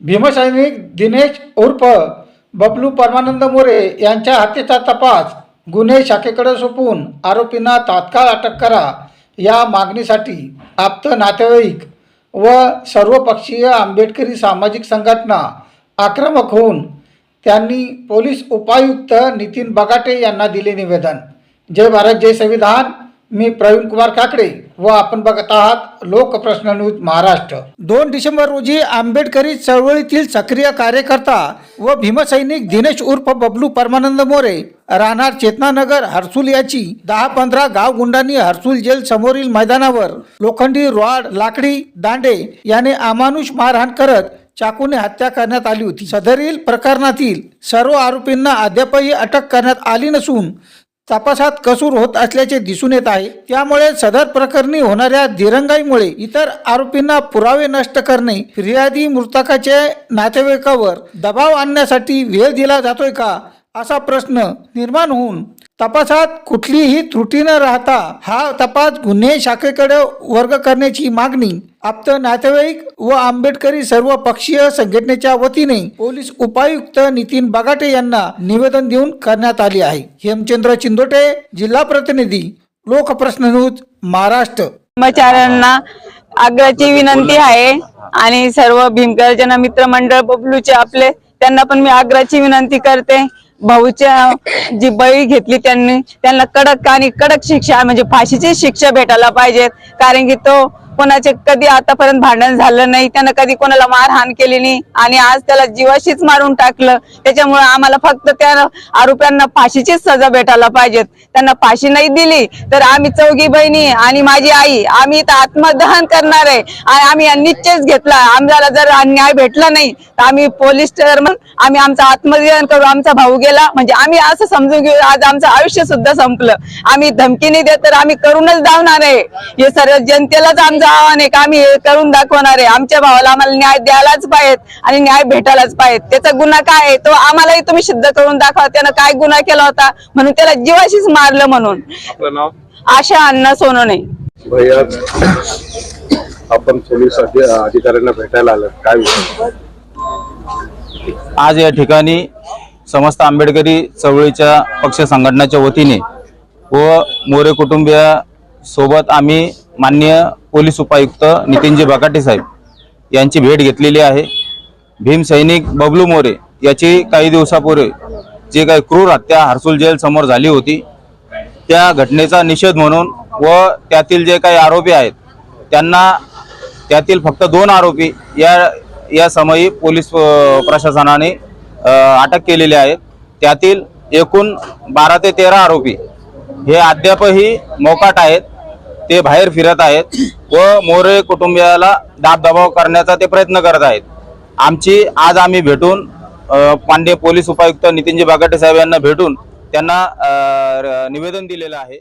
भीमसैनिक दिनेश उर्फ बबलू परमानंद मोरे यांच्या हत्येचा तपास गुन्हे शाखेकडे सोपवून आरोपींना तात्काळ अटक करा या मागणीसाठी आप्त नातेवाईक व सर्वपक्षीय आंबेडकरी सामाजिक संघटना आक्रमक होऊन त्यांनी पोलीस उपायुक्त नितीन बगाटे यांना दिले निवेदन. जय भारत जय संविधान. मी प्रवीण कुमार काकडे व आपण बघत आहात लोकप्रश्न न्यूज महाराष्ट्र. दोन डिसेंबर रोजी आंबेडकरी चळवळीतील सक्रिय कार्यकर्ता व भीमसैनिक दिनेश उर्फ बबलू परमानंद मोरे राहणार चेतनानगर हर्सुल याची दहा पंधरा गाव गुंडांनी हर्सुल जेल समोरील मैदानावर लोखंडी रॉड लाकडी दांडे याने अमानुष मारहाण करत चाकूने हत्या करण्यात आली होती. सदरील प्रकरणातील सर्व आरोपींना अद्यापही अटक करण्यात आली नसून तपासात कसूर होत असल्याचे दिसून येत आहे. त्यामुळे सदर प्रकरणी होणाऱ्या दिरंगाईमुळे इतर आरोपींना पुरावे नष्ट करणे फिर्यादी मृतकाचे नातेवाईकावर दबाव आणण्यासाठी वेळ दिला जातोय का? असा प्रश्न निर्माण होऊन तपासात कुठलीही त्रुटी न राहता हा तपास गुन्हे शाखेकडे वर्ग करण्याची मागणी आप्त नातेवाईक व आंबेडकरी सर्व पक्षीय संघटनेच्या वतीने पोलीस उपायुक्त नितीन बगाटे यांना निवेदन देऊन करण्यात आले आहे. हेमचंद्र चिंदोटे जिल्हा प्रतिनिधी लोकप्रश्न न्यूज महाराष्ट्र. कर्मचाऱ्यांना आग्रहाची विनंती आहे आणि सर्व भीमगर्जना मित्रमंडळ बबलूचे आपले त्यांना पण मी आग्रहाची विनंती करते. भाऊच्या जी बळी घेतली त्यांनी त्यांना कडक आणि कडक शिक्षा म्हणजे फाशीची शिक्षा भेटायला पाहिजेत. कारण की तो कोणाचे कधी आतापर्यंत भांडण झालं नाही त्यानं कधी कोणाला मारहाण केली नाही आणि आज त्याला जीवाशीच मारून टाकलं. त्याच्यामुळे आम्हाला फक्त त्या आरोप्यांना फाशीचीच सजा भेटायला पाहिजेत. त्यांना फाशी नाही दिली तर आम्ही चौघी बहिणी आणि माझी आई आम्ही इथं आत्मदहन करणार आहे. आणि आम्ही निश्चयच घेतला. आम्हाला जर न्याय भेटला नाही तर आम्ही पोलीस आम्ही आमचं आत्मदहन करू. आमचा भाऊ गेला. म्हणजे आम्ही असं समजून घेऊ आज आमचं आयुष्य सुद्धा संपलं. आम्ही धमकी नाही देत तर आम्ही करूनच धावणार आहे. हे सर्व जनतेलाच आमचं आव्हान आहे का आम्ही हे करून दाखवणार आहे. आमच्या भावाला आम्हाला न्याय द्यायलाच पाहिजेत आणि न्याय भेटायलाच पाहिजे त्याचा गुन्हा काय आहे? तो आम्हालाही तुम्ही सिद्ध करून दाखवा. त्यानं काय गुन्हा केला होता? म्हणून त्याला जीवाशीच मारलं म्हणून. आशा अण्णा सोनवणे भैया आपण पोलीस अधि- अधिकाऱ्यांना भेटायला आलं काय? आज या ठिकाणी समस्त आंबेडकरी चळवळीच्या पक्ष संघटनेच्या वतीने व मोरे कुटुंबीय सोबत आम्ही माननीय पोलीस उपायुक्त नितीनजी बकाटे साहेब यांची भेट घेतलेली आहे. भीम सैनिक बबलू मोरे याची काही दिवसापूर्वी जे काही क्रूर हत्या हर्सुल जेल समोर झाली होती त्या घटनेचा निषेध म्हणून व त्यातील जे काही आरोपी आहेत त्यांना त्यातील फक्त दोन आरोपी या या समयी पोलीस प्रशासनाने अटक केलेली आहे त्यातील एकूण बारा ते तेरा आरोपी हे अद्यापही मोकाट आहेत. ते बाहेर फिरत आहेत व मोरे कुटुंबियाला दाबदबाव करण्याचा ते प्रयत्न करत आहेत. आमची आज आम्ही भेटून पांडे पोलीस उपायुक्त नितीनजी बागाटे साहेब यांना भेटून त्यांना निवेदन दिलेलं आहे.